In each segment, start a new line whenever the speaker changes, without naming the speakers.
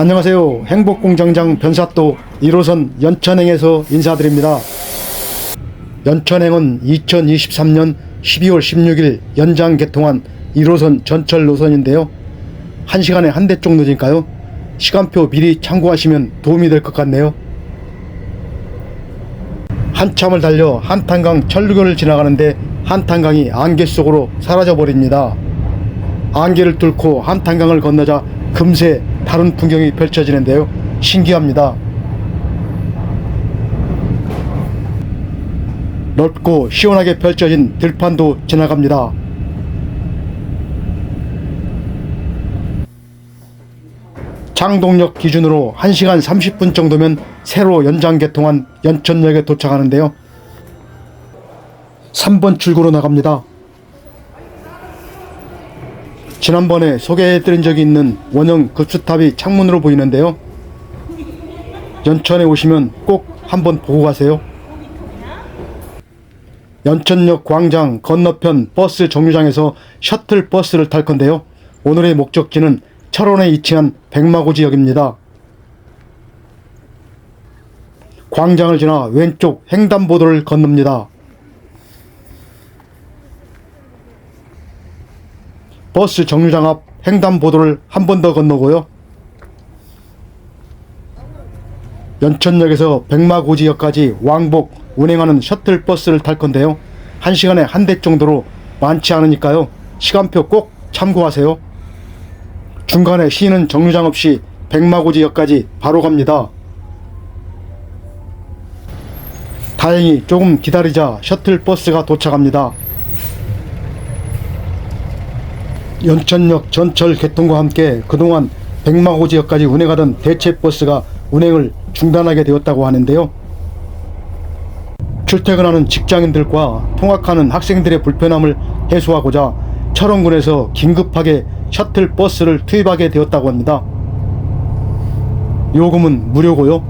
안녕하세요. 행복공장장 변사또 1호선 연천행에서 인사드립니다. 연천행은 2023년 12월 16일 연장 개통한 1호선 전철 노선인데요. 1시간에 한 대쪽 늦으니까요. 시간표 미리 참고하시면 도움이 될 것 같네요. 한참을 달려 한탄강 천류교를 지나가는데 한탄강이 안개 속으로 사라져 버립니다. 안개를 뚫고 한탄강을 건너자 금세 다른 풍경이 펼쳐지는데요. 신기합니다. 넓고 시원하게 펼쳐진 들판도 지나갑니다. 장동역 기준으로 1시간 30분 정도면 새로 연장 개통한 연천역에 도착하는데요. 3번 출구로 나갑니다. 지난번에 소개해드린 적이 있는 원형 급수탑이 창문으로 보이는데요. 연천에 오시면 꼭 한번 보고 가세요. 연천역 광장 건너편 버스 정류장에서 셔틀 버스를 탈 건데요. 오늘의 목적지는 철원에 위치한 백마고지역입니다. 광장을 지나 왼쪽 횡단보도를 건넙니다. 버스 정류장 앞 횡단보도를 한 번 더 건너고요. 연천역에서 백마고지역까지 왕복 운행하는 셔틀 버스를 탈 건데요. 한 시간에 한 대 정도로 많지 않으니까요. 시간표 꼭 참고하세요. 중간에 쉬는 정류장 없이 백마고지역까지 바로 갑니다. 다행히 조금 기다리자 셔틀 버스가 도착합니다. 연천역 전철 개통과 함께 그동안 백마고 지역까지 운행하던 대체 버스가 운행을 중단하게 되었다고 하는데요. 출퇴근하는 직장인들과 통학하는 학생들의 불편함을 해소하고자 철원군에서 긴급하게 셔틀 버스를 투입하게 되었다고 합니다. 요금은 무료고요.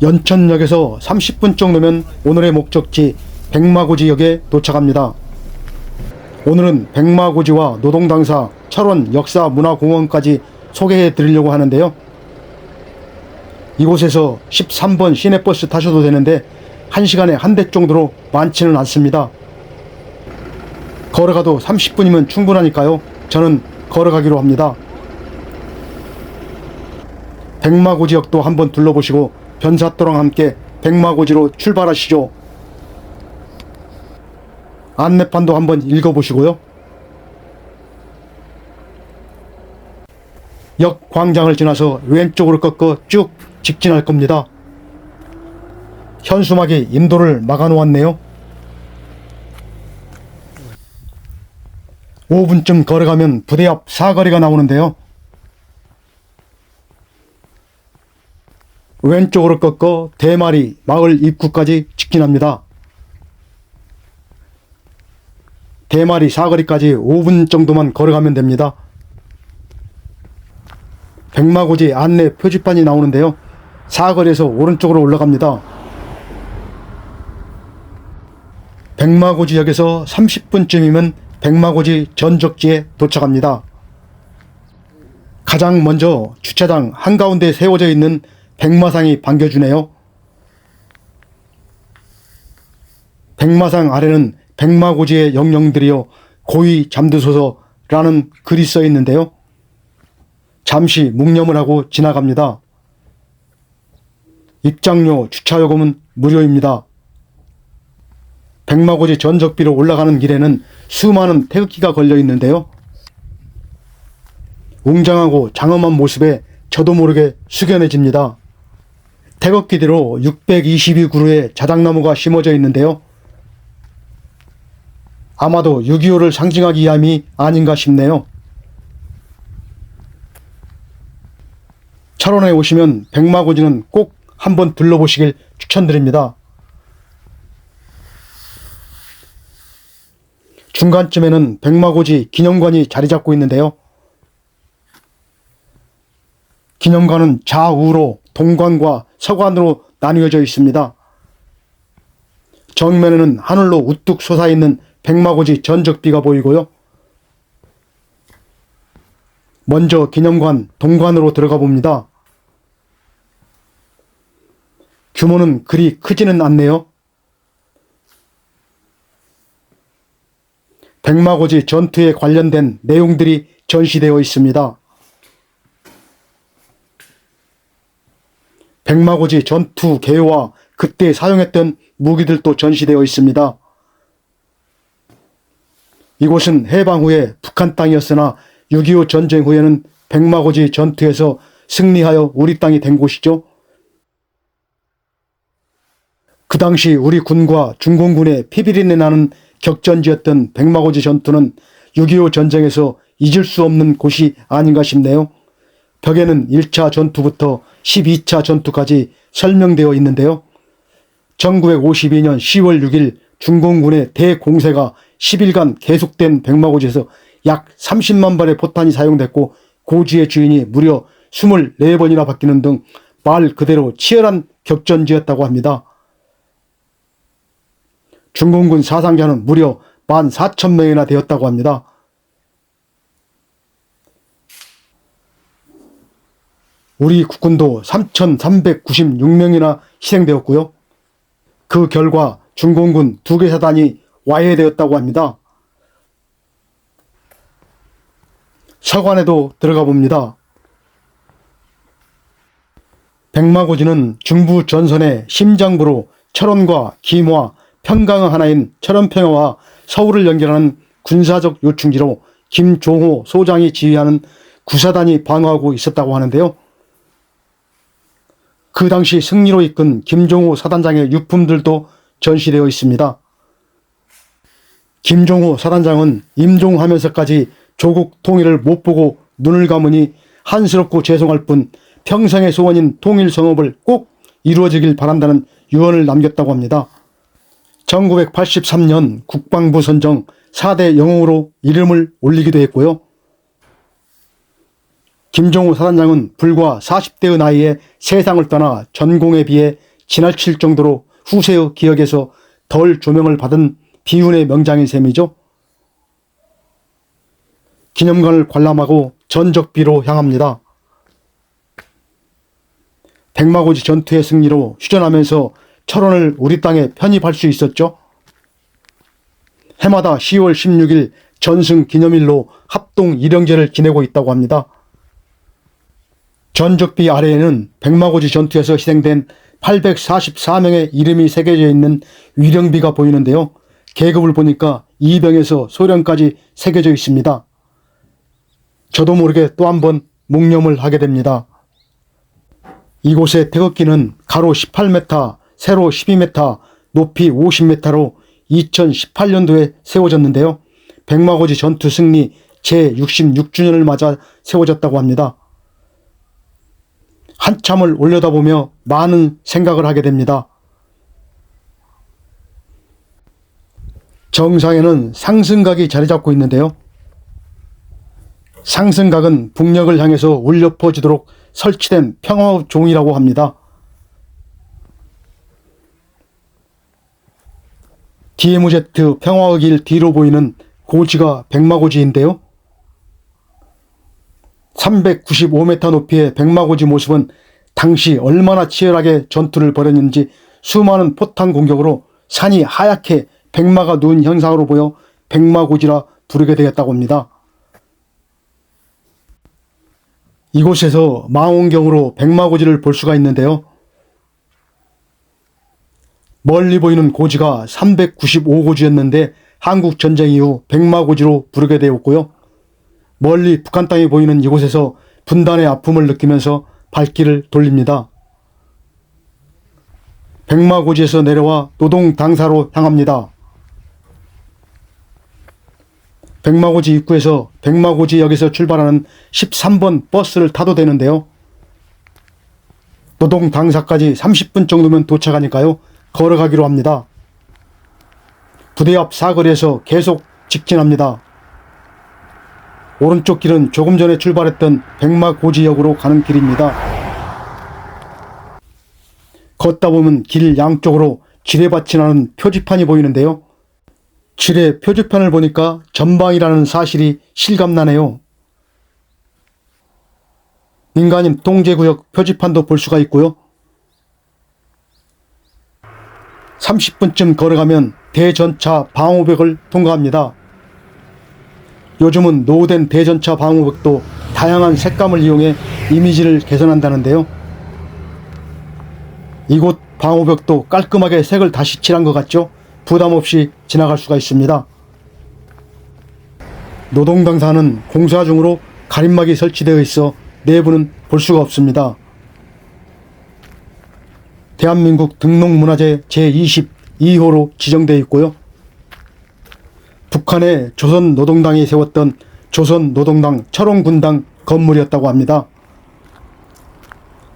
연천역에서 30분 정도면 오늘의 목적지 백마고 지역에 도착합니다. 오늘은 백마고지와 노동당사 철원 역사문화공원까지 소개해 드리려고 하는데요. 이곳에서 13번 시내버스 타셔도 되는데 1시간에 한 대 정도로 많지는 않습니다. 걸어가도 30분이면 충분하니까요. 저는 걸어가기로 합니다. 백마고 지역도 한번 둘러보시고 변사또랑 함께 백마고지로 출발하시죠. 안내판도 한번 읽어보시고요. 역 광장을 지나서 왼쪽으로 꺾어 쭉 직진할 겁니다. 현수막이 인도를 막아놓았네요. 5분쯤 걸어가면 부대 앞 사거리가 나오는데요. 왼쪽으로 꺾어 대마리 마을 입구까지 직진합니다. 대마리 사거리까지 5분 정도만 걸어가면 됩니다. 백마고지 안내 표지판이 나오는데요. 사거리에서 오른쪽으로 올라갑니다. 백마고지역에서 30분쯤이면 백마고지 전적지에 도착합니다. 가장 먼저 주차장 한가운데 세워져 있는 백마상이 반겨주네요. 백마상 아래는 백마고지의 영령들이여 고이 잠드소서라는 글이 써 있는데요. 잠시 묵념을 하고 지나갑니다. 입장료, 주차요금은 무료입니다. 백마고지 전적비로 올라가는 길에는 수많은 태극기가 걸려 있는데요. 웅장하고 장엄한 모습에 저도 모르게 숙연해집니다. 태극기대로 622그루의 자작나무가 심어져 있는데요. 아마도 6.25를 상징하기 위함이 아닌가 싶네요. 철원에 오시면 백마고지는 꼭 한번 둘러보시길 추천드립니다. 중간쯤에는 백마고지 기념관이 자리 잡고 있는데요. 기념관은 좌우로 동관과 서관으로 나뉘어져 있습니다. 정면에는 하늘로 우뚝 솟아있는 백마고지 전적비가 보이고요. 먼저 기념관 동관으로 들어가 봅니다. 규모는 그리 크지는 않네요. 백마고지 전투에 관련된 내용들이 전시되어 있습니다. 백마고지 전투 개요와 그때 사용했던 무기들도 전시되어 있습니다. 이곳은 해방 후에 북한 땅이었으나 6.25 전쟁 후에는 백마고지 전투에서 승리하여 우리 땅이 된 곳이죠. 그 당시 우리 군과 중공군의 피비린내 나는 격전지였던 백마고지 전투는 6.25 전쟁에서 잊을 수 없는 곳이 아닌가 싶네요. 벽에는 1차 전투부터 12차 전투까지 설명되어 있는데요. 1952년 10월 6일 중공군의 대공세가 10일간 계속된 백마고지에서 약 30만 발의 포탄이 사용됐고 고지의 주인이 무려 24번이나 바뀌는 등 말 그대로 치열한 격전지였다고 합니다. 중공군 사상자는 무려 14,000명이나 되었다고 합니다. 우리 국군도 3,396명이나 희생되었고요. 그 결과 중공군 두 개 사단이 와해되었다고 합니다. 서관에도 들어가 봅니다. 백마고지는 중부 전선의 심장부로 철원과 김화, 평강 하나인 철원평화와 서울을 연결하는 군사적 요충지로 김종호 소장이 지휘하는 구사단이 방어하고 있었다고 하는데요. 그 당시 승리로 이끈 김종호 사단장의 유품들도 전시되어 있습니다. 김종호 사단장은 임종하면서까지 조국 통일을 못 보고 눈을 감으니 한스럽고 죄송할 뿐 평생의 소원인 통일 성업을 꼭 이루어지길 바란다는 유언을 남겼다고 합니다. 1983년 국방부 선정 4대 영웅으로 이름을 올리기도 했고요. 김종우 사단장은 불과 40대의 나이에 세상을 떠나 전공에 비해 지나칠 정도로 후세의 기억에서 덜 조명을 받은 비운의 명장인 셈이죠. 기념관을 관람하고 전적비로 향합니다. 백마고지 전투의 승리로 휴전하면서 철원을 우리 땅에 편입할 수 있었죠. 해마다 10월 16일 전승 기념일로 합동 일영제를 지내고 있다고 합니다. 전적비 아래에는 백마고지 전투에서 희생된 844명의 이름이 새겨져 있는 위령비가 보이는데요. 계급을 보니까 이병에서 소련까지 새겨져 있습니다. 저도 모르게 또 한 번 묵념을 하게 됩니다. 이곳의 태극기는 가로 18m, 세로 12m, 높이 50m로 2018년도에 세워졌는데요. 백마고지 전투 승리 제66주년을 맞아 세워졌다고 합니다. 한참을 올려다보며 많은 생각을 하게 됩니다. 정상에는 상승각이 자리 잡고 있는데요. 상승각은 북녘을 향해서 울려 퍼지도록 설치된 평화의 종이라고 합니다. DMZ 평화의 길 뒤로 보이는 고지가 백마고지인데요. 395m 높이의 백마고지 모습은 당시 얼마나 치열하게 전투를 벌였는지 수많은 포탄 공격으로 산이 하얗게 백마가 누운 형상으로 보여 백마고지라 부르게 되었다고 합니다. 이곳에서 망원경으로 백마고지를 볼 수가 있는데요. 멀리 보이는 고지가 395고지였는데 한국 전쟁 이후 백마고지로 부르게 되었고요. 멀리 북한 땅이 보이는 이곳에서 분단의 아픔을 느끼면서 발길을 돌립니다. 백마고지에서 내려와 노동 당사로 향합니다. 백마고지 입구에서 백마고지역에서 출발하는 13번 버스를 타도 되는데요. 노동 당사까지 30분 정도면 도착하니까요. 걸어가기로 합니다. 부대 앞 사거리에서 계속 직진합니다. 오른쪽 길은 조금 전에 출발했던 백마고지역으로 가는 길입니다. 걷다 보면 길 양쪽으로 지뢰밭이 나는 표지판이 보이는데요. 지뢰 표지판을 보니까 전방이라는 사실이 실감나네요. 민간인 통제구역 표지판도 볼 수가 있고요. 30분쯤 걸어가면 대전차 방호벽을 통과합니다. 요즘은 노후된 대전차 방호벽도 다양한 색감을 이용해 이미지를 개선한다는데요. 이곳 방호벽도 깔끔하게 색을 다시 칠한 것 같죠? 부담 없이 지나갈 수가 있습니다. 노동당사는 공사 중으로 가림막이 설치되어 있어 내부는 볼 수가 없습니다. 대한민국 등록문화재 제22호로 지정되어 있고요. 북한의 조선노동당이 세웠던 조선노동당 철원군당 건물이었다고 합니다.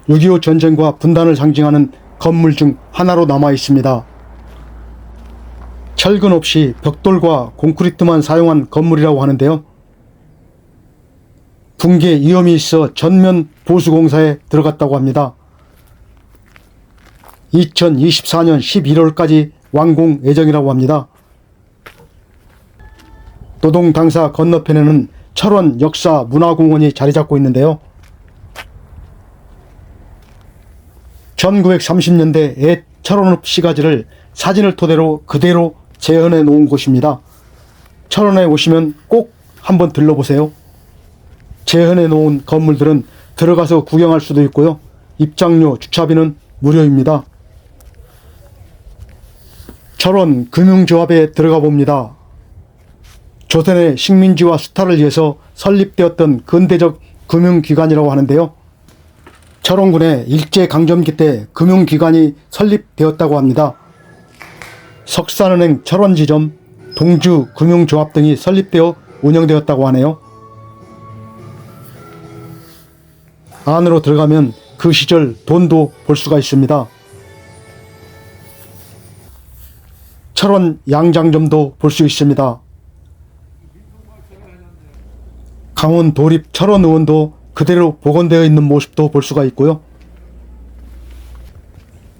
6.25 전쟁과 분단을 상징하는 건물 중 하나로 남아 있습니다. 철근 없이 벽돌과 콘크리트만 사용한 건물이라고 하는데요. 붕괴 위험이 있어 전면 보수 공사에 들어갔다고 합니다. 2024년 11월까지 완공 예정이라고 합니다. 노동 당사 건너편에는 철원 역사 문화공원이 자리 잡고 있는데요. 1930년대 옛 철원읍 시가지를 사진을 토대로 그대로 재현해 놓은 곳입니다. 철원에 오시면 꼭 한번 들러보세요. 재현해 놓은 건물들은 들어가서 구경할 수도 있고요. 입장료, 주차비는 무료입니다. 철원 금융조합에 들어가 봅니다. 조선의 식민지와 수탈을 위해서 설립되었던 근대적 금융기관이라고 하는데요. 철원군에 일제강점기 때 금융기관이 설립되었다고 합니다. 석산은행 철원지점, 동주금융조합 등이 설립되어 운영되었다고 하네요. 안으로 들어가면 그 시절 돈도 볼 수가 있습니다. 철원 양장점도 볼 수 있습니다. 강원 도립 철원 의원도 그대로 복원되어 있는 모습도 볼 수가 있고요.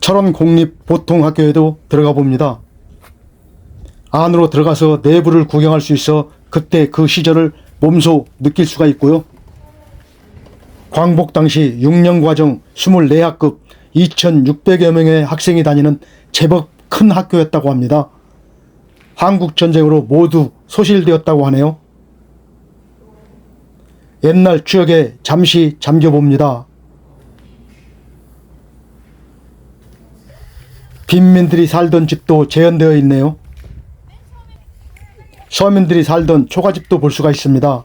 철원 공립 보통학교에도 들어가 봅니다. 안으로 들어가서 내부를 구경할 수 있어 그때 그 시절을 몸소 느낄 수가 있고요. 광복 당시 6년 과정 24학급 2,600여 명의 학생이 다니는 제법 큰 학교였다고 합니다. 한국 전쟁으로 모두 소실되었다고 하네요. 옛날 추억에 잠시 잠겨봅니다. 빈민들이 살던 집도 재현되어 있네요. 서민들이 살던 초가집도 볼 수가 있습니다.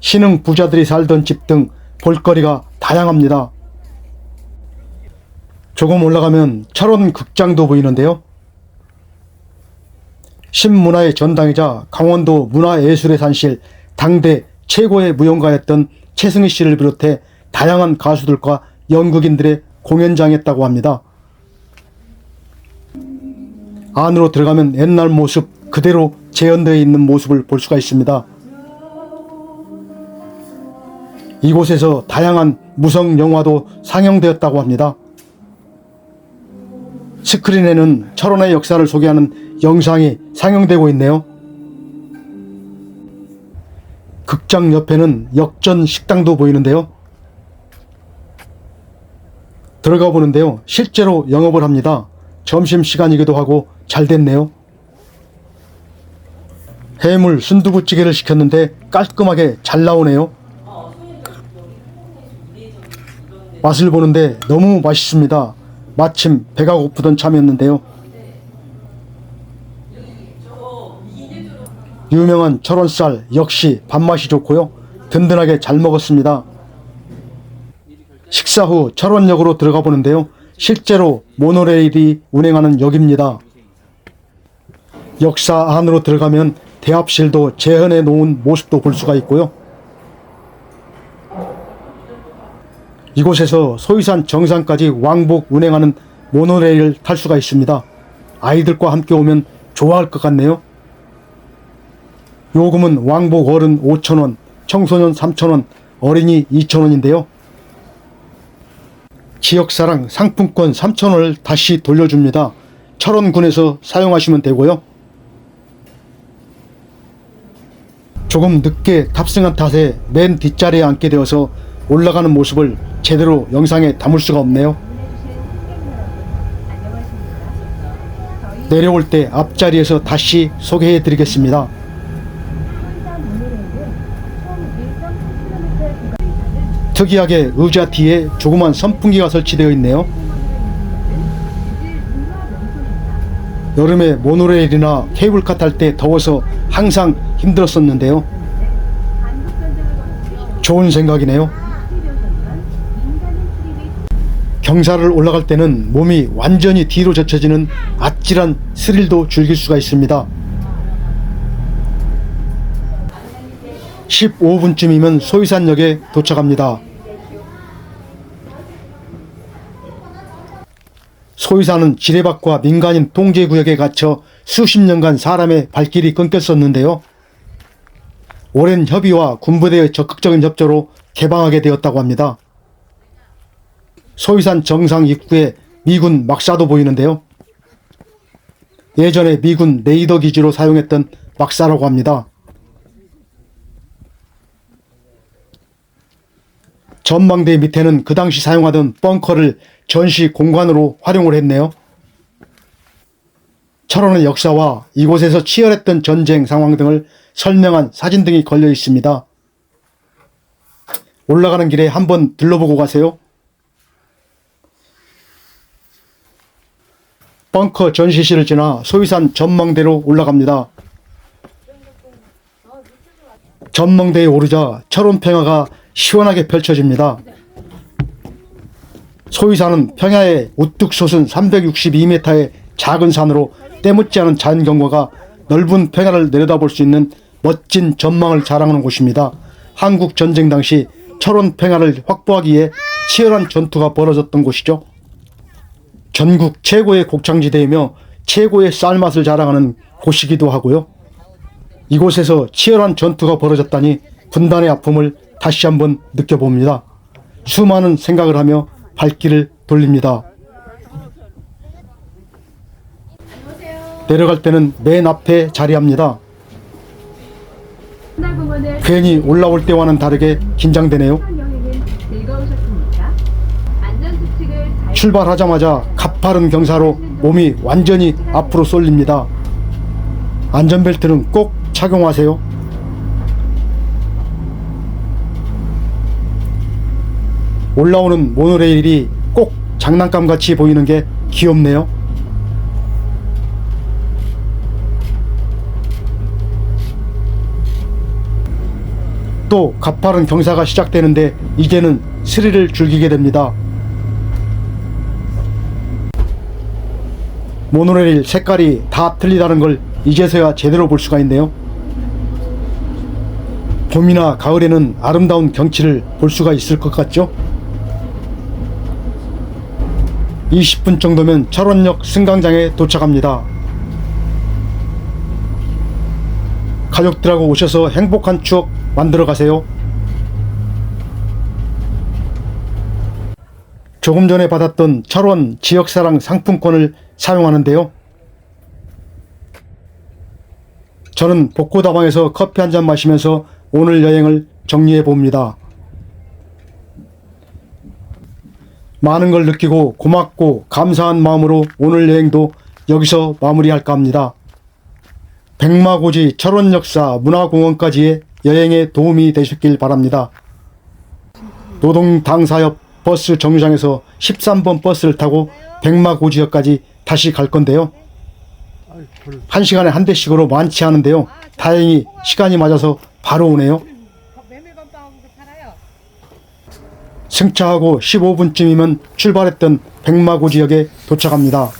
신흥 부자들이 살던 집 등 볼거리가 다양합니다. 조금 올라가면 철원 극장도 보이는데요. 신문화의 전당이자 강원도 문화예술의 산실 당대 최고의 무용가였던 최승희 씨를 비롯해 다양한 가수들과 연극인들의 공연장이었다고 합니다. 안으로 들어가면 옛날 모습 그대로 재현되어 있는 모습을 볼 수가 있습니다. 이곳에서 다양한 무성 영화도 상영되었다고 합니다. 스크린에는 철원의 역사를 소개하는 영상이 상영되고 있네요. 극장 옆에는 역전 식당도 보이는데요. 들어가 보는데요. 실제로 영업을 합니다. 점심시간이기도 하고 잘 됐네요. 해물 순두부찌개를 시켰는데 깔끔하게 잘 나오네요. 맛을 보는데 너무 맛있습니다. 마침 배가 고프던 참이었는데요. 유명한 철원쌀 역시 밥맛이 좋고요. 든든하게 잘 먹었습니다. 식사 후 철원역으로 들어가 보는데요. 실제로 모노레일이 운행하는 역입니다. 역사 안으로 들어가면 대합실도 재현해 놓은 모습도 볼 수가 있고요. 이곳에서 소위산 정상까지 왕복 운행하는 모노레일을 탈 수가 있습니다. 아이들과 함께 오면 좋아할 것 같네요. 요금은 왕복 어른 5천원, 청소년 3천원, 어린이 2천원인데요. 지역사랑 상품권 3천원을 다시 돌려줍니다. 철원군에서 사용하시면 되고요. 조금 늦게 탑승한 탓에 맨 뒷자리에 앉게 되어서 올라가는 모습을 제대로 영상에 담을 수가 없네요. 내려올 때 앞자리에서 다시 소개해 드리겠습니다. 특이하게 의자 뒤에 조그만 선풍기가 설치되어 있네요. 여름에 모노레일이나 케이블카 탈 때 더워서 항상 힘들었었는데요. 좋은 생각이네요. 경사를 올라갈 때는 몸이 완전히 뒤로 젖혀지는 아찔한 스릴도 즐길 수가 있습니다. 15분쯤이면 소위산역에 도착합니다. 소위산은 지뢰밭과 민간인 통제구역에 갇혀 수십 년간 사람의 발길이 끊겼었는데요. 오랜 협의와 군부대의 적극적인 협조로 개방하게 되었다고 합니다. 소위산 정상 입구에 미군 막사도 보이는데요. 예전에 미군 레이더 기지로 사용했던 막사라고 합니다. 전망대 밑에는 그 당시 사용하던 벙커를 전시 공간으로 활용을 했네요. 철원의 역사와 이곳에서 치열했던 전쟁 상황 등을 설명한 사진 등이 걸려 있습니다. 올라가는 길에 한번 들러보고 가세요. 벙커 전시실을 지나 소위산 전망대로 올라갑니다. 전망대에 오르자 철원 평야가 시원하게 펼쳐집니다. 소위산은 평야에 우뚝 솟은 362m의 작은 산으로 때묻지 않은 자연 경관과 넓은 평야를 내려다볼 수 있는 멋진 전망을 자랑하는 곳입니다. 한국 전쟁 당시 철원 평야를 확보하기 위해 치열한 전투가 벌어졌던 곳이죠. 전국 최고의 곡창지대이며 최고의 쌀맛을 자랑하는 곳이기도 하고요. 이곳에서 치열한 전투가 벌어졌다니 분단의 아픔을 다시 한번 느껴봅니다. 수많은 생각을 하며 발길을 돌립니다. 내려갈 때는 맨 앞에 자리합니다. 괜히 올라올 때와는 다르게 긴장되네요. 출발하자마자 가파른 경사로 몸이 완전히 앞으로 쏠립니다. 안전벨트는 꼭 착용하세요. 올라오는 모노레일이 꼭 장난감 같이 보이는 게 귀엽네요. 또 가파른 경사가 시작되는데 이제는 스릴을 즐기게 됩니다. 모노레일 색깔이 다 틀리다는 걸 이제서야 제대로 볼 수가 있네요. 봄이나 가을에는 아름다운 경치를 볼 수가 있을 것 같죠? 20분 정도면 철원역 승강장에 도착합니다. 가족들하고 오셔서 행복한 추억 만들어 가세요. 조금 전에 받았던 철원 지역사랑 상품권을 사용하는데요. 저는 복고다방에서 커피 한 잔 마시면서 오늘 여행을 정리해 봅니다. 많은 걸 느끼고 고맙고 감사한 마음으로 오늘 여행도 여기서 마무리할까 합니다. 백마고지 철원역사 문화공원까지의 여행에 도움이 되셨길 바랍니다. 노동 당사협 버스 정류장에서 13번 버스를 타고 백마고 지역까지 다시 갈 건데요. 한 시간에 한 대씩으로 많지 않은데요. 다행히 시간이 맞아서 바로
오네요.
승차하고 15분쯤이면 출발했던 백마고 지역에 도착합니다.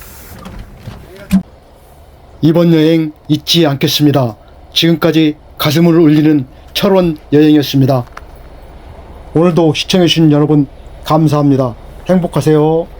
이번 여행 잊지 않겠습니다. 지금까지 가슴을 울리는 철원 여행이었습니다. 오늘도 시청해주신 여러분 감사합니다. 행복하세요.